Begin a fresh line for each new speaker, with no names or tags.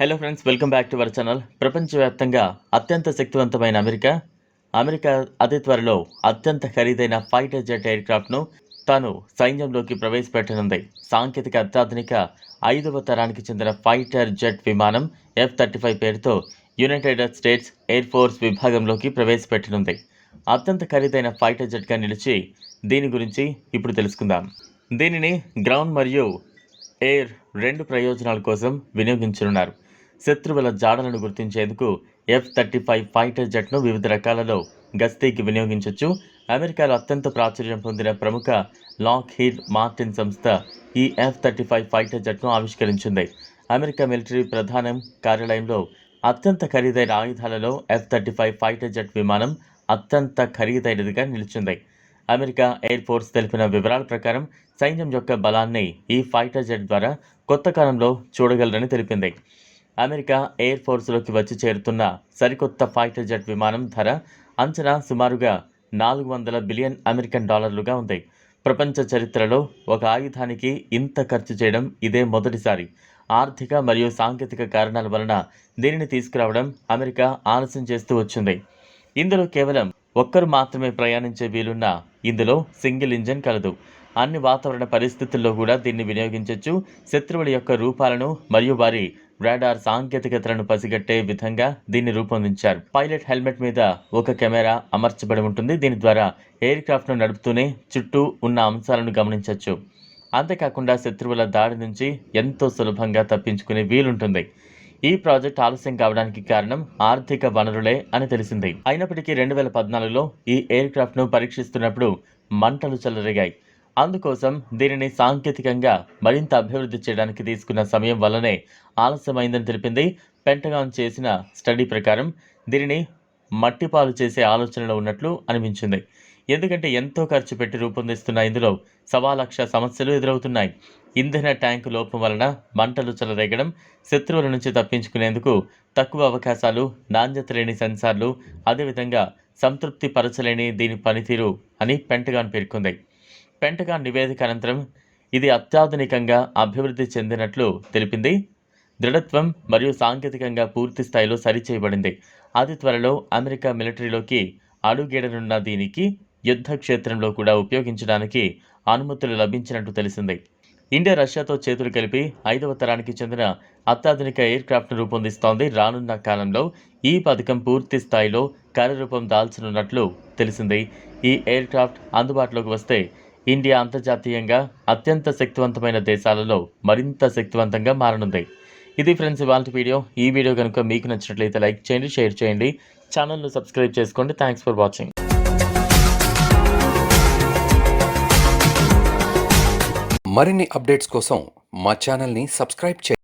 Hello friends welcome back to our channel ప్రపంచవ్యాప్తంగా అత్యంత శక్తివంతమైన అమెరికా. అమెరికా అతి త్వరలో అత్యంత ఖరీదైన ఫైటర్ జెట్ ఎయిర్క్రాఫ్ట్ను తాను సైన్యంలోకి ప్రవేశపెట్టనుంది. సాంకేతిక అత్యాధునిక ఐదవ తరానికి చెందిన ఫైటర్ జెట్ విమానం ఎఫ్ థర్టీ ఫైవ్ పేరుతో యునైటెడ్ స్టేట్స్ ఎయిర్ ఫోర్స్ విభాగంలోకి ప్రవేశపెట్టనుంది. అత్యంత ఖరీదైన ఫైటర్ జెట్గా నిలిచి దీని గురించి ఇప్పుడు తెలుసుకుందాం. దీనిని గ్రౌండ్ మరియు ఎయిర్ రెండు ప్రయోజనాల కోసం వినియోగించనున్నారు. శత్రువుల జాడలను గుర్తించేందుకు ఎఫ్ థర్టీ ఫైవ్ ఫైటర్ జెట్ను వివిధ రకాలలో గస్తీకి వినియోగించవచ్చు అమెరికాలో అత్యంత ప్రాచుర్యం పొందిన ప్రముఖ లాక్ హీడ్ మార్టిన్ సంస్థ ఈ ఎఫ్ థర్టీ ఫైవ్ ఫైటర్ జెట్ను ఆవిష్కరించింది. అమెరికా మిలిటరీ ప్రధానం కార్యాలయంలో అత్యంత ఖరీదైన ఆయుధాలలో F thirty five fighter jet విమానం అత్యంత ఖరీదైనదిగా నిలిచింది. అమెరికా ఎయిర్ ఫోర్స్ తెలిపిన వివరాల ప్రకారం సైన్యం యొక్క బలాన్ని ఈ ఫైటర్ జెట్ ద్వారా కొత్త కాలంలో చూడగలరని తెలిపింది. అమెరికా ఎయిర్ ఫోర్స్లోకి వచ్చి చేరుతున్న సరికొత్త ఫైటర్ జెట్ విమానం ధర అంచనా సుమారుగా నాలుగు వందల బిలియన్ అమెరికన్ డాలర్లుగా ఉంది. ప్రపంచ చరిత్రలో ఒక ఆయుధానికి ఇంత ఖర్చు చేయడం ఇదే మొదటిసారి. ఆర్థిక మరియు సాంకేతిక కారణాల వలన దీనిని తీసుకురావడం అమెరికా ఆలస్యం చేస్తూ వచ్చింది. ఇందులో కేవలం ఒక్కరు మాత్రమే ప్రయాణించే వీలున్న ఇందులో సింగిల్ ఇంజన్ కలదు. అన్ని వాతావరణ పరిస్థితుల్లో కూడా దీన్ని వినియోగించవచ్చు శత్రువుల యొక్క రూపాలను మరియు వారి రాడార్ సాంకేతికతలను పసిగట్టే విధంగా దీన్ని రూపొందించారు. పైలట్ హెల్మెట్ మీద ఒక కెమెరా అమర్చబడి ఉంటుంది. దీని ద్వారా ఎయిర్ క్రాఫ్ట్ను నడుపుతూనే చుట్టూ ఉన్న అంశాలను గమనించవచ్చు అంతేకాకుండా శత్రువుల దాడి నుంచి ఎంతో సులభంగా తప్పించుకునే వీలుంటుంది. ఈ ప్రాజెక్ట్ ఆలస్యం కావడానికి కారణం ఆర్థిక వనరులే అని తెలిసింది. అయినప్పటికీ రెండు వేల పద్నాలుగులో ఈ ఎయిర్ క్రాఫ్ట్ను పరీక్షిస్తున్నప్పుడు మంటలు చెలరేగాయి. అందుకోసం దీనిని సాంకేతికంగా మరింత అభివృద్ధి చేయడానికి తీసుకున్న సమయం వల్లనే ఆలస్యమైందని తెలిపింది పెంటగాన్ చేసిన స్టడీ ప్రకారం దీనిని మట్టిపాలు చేసే ఆలోచనలో ఉన్నట్లు అనిపించింది. ఎందుకంటే ఎంతో ఖర్చు పెట్టి రూపొందిస్తున్న ఇందులో సవా లక్ష సమస్యలు ఎదురవుతున్నాయి. ఇంధన ట్యాంకు లోపం వలన మంటలు చెలరేగడం శత్రువుల నుంచి తప్పించుకునేందుకు తక్కువ అవకాశాలు నాణ్యత లేని సెన్సార్లు అదేవిధంగా సంతృప్తి పరచలేని దీని పనితీరు అని పెంటగాన్ పేర్కొంది. పెంటగాన్ నివేదిక అనంతరం ఇది అత్యాధునికంగా అభివృద్ధి చెందినట్లు తెలిపింది. దృఢత్వం మరియు సాంకేతికంగా పూర్తి స్థాయిలో సరిచేయబడింది. అతి త్వరలో అమెరికా మిలిటరీలోకి అడుగేడనున్న దీనికి యుద్ధ క్షేత్రంలో కూడా ఉపయోగించడానికి అనుమతులు లభించినట్టు తెలిసింది. ఇండియా రష్యాతో చేతులు కలిపి ఐదవ తరానికి చెందిన అత్యాధునిక ఎయిర్ క్రాఫ్ట్ను రూపొందిస్తోంది. రానున్న కాలంలో ఈ పథకం పూర్తి స్థాయిలో కార్యరూపం దాల్చనున్నట్లు తెలిసింది. ఈ ఎయిర్ క్రాఫ్ట్ అందుబాటులోకి వస్తే ఇండియా అంతర్జాతీయంగా అత్యంత శక్తివంతమైన దేశాలలో మరింత శక్తివంతంగా మారనుంది. ఇది ఫ్రెండ్స్ ఇవాళ వీడియో. ఈ వీడియో కనుక మీకు నచ్చినట్లయితే లైక్ చేయండి షేర్ చేయండి. ఛానల్ను సబ్స్క్రైబ్ చేసుకోండి. థ్యాంక్స్ ఫర్ వాచింగ్
మరిన్ని అప్డేట్స్ కోసం మా ఛానల్ని సబ్స్క్రైబ్ చేయండి.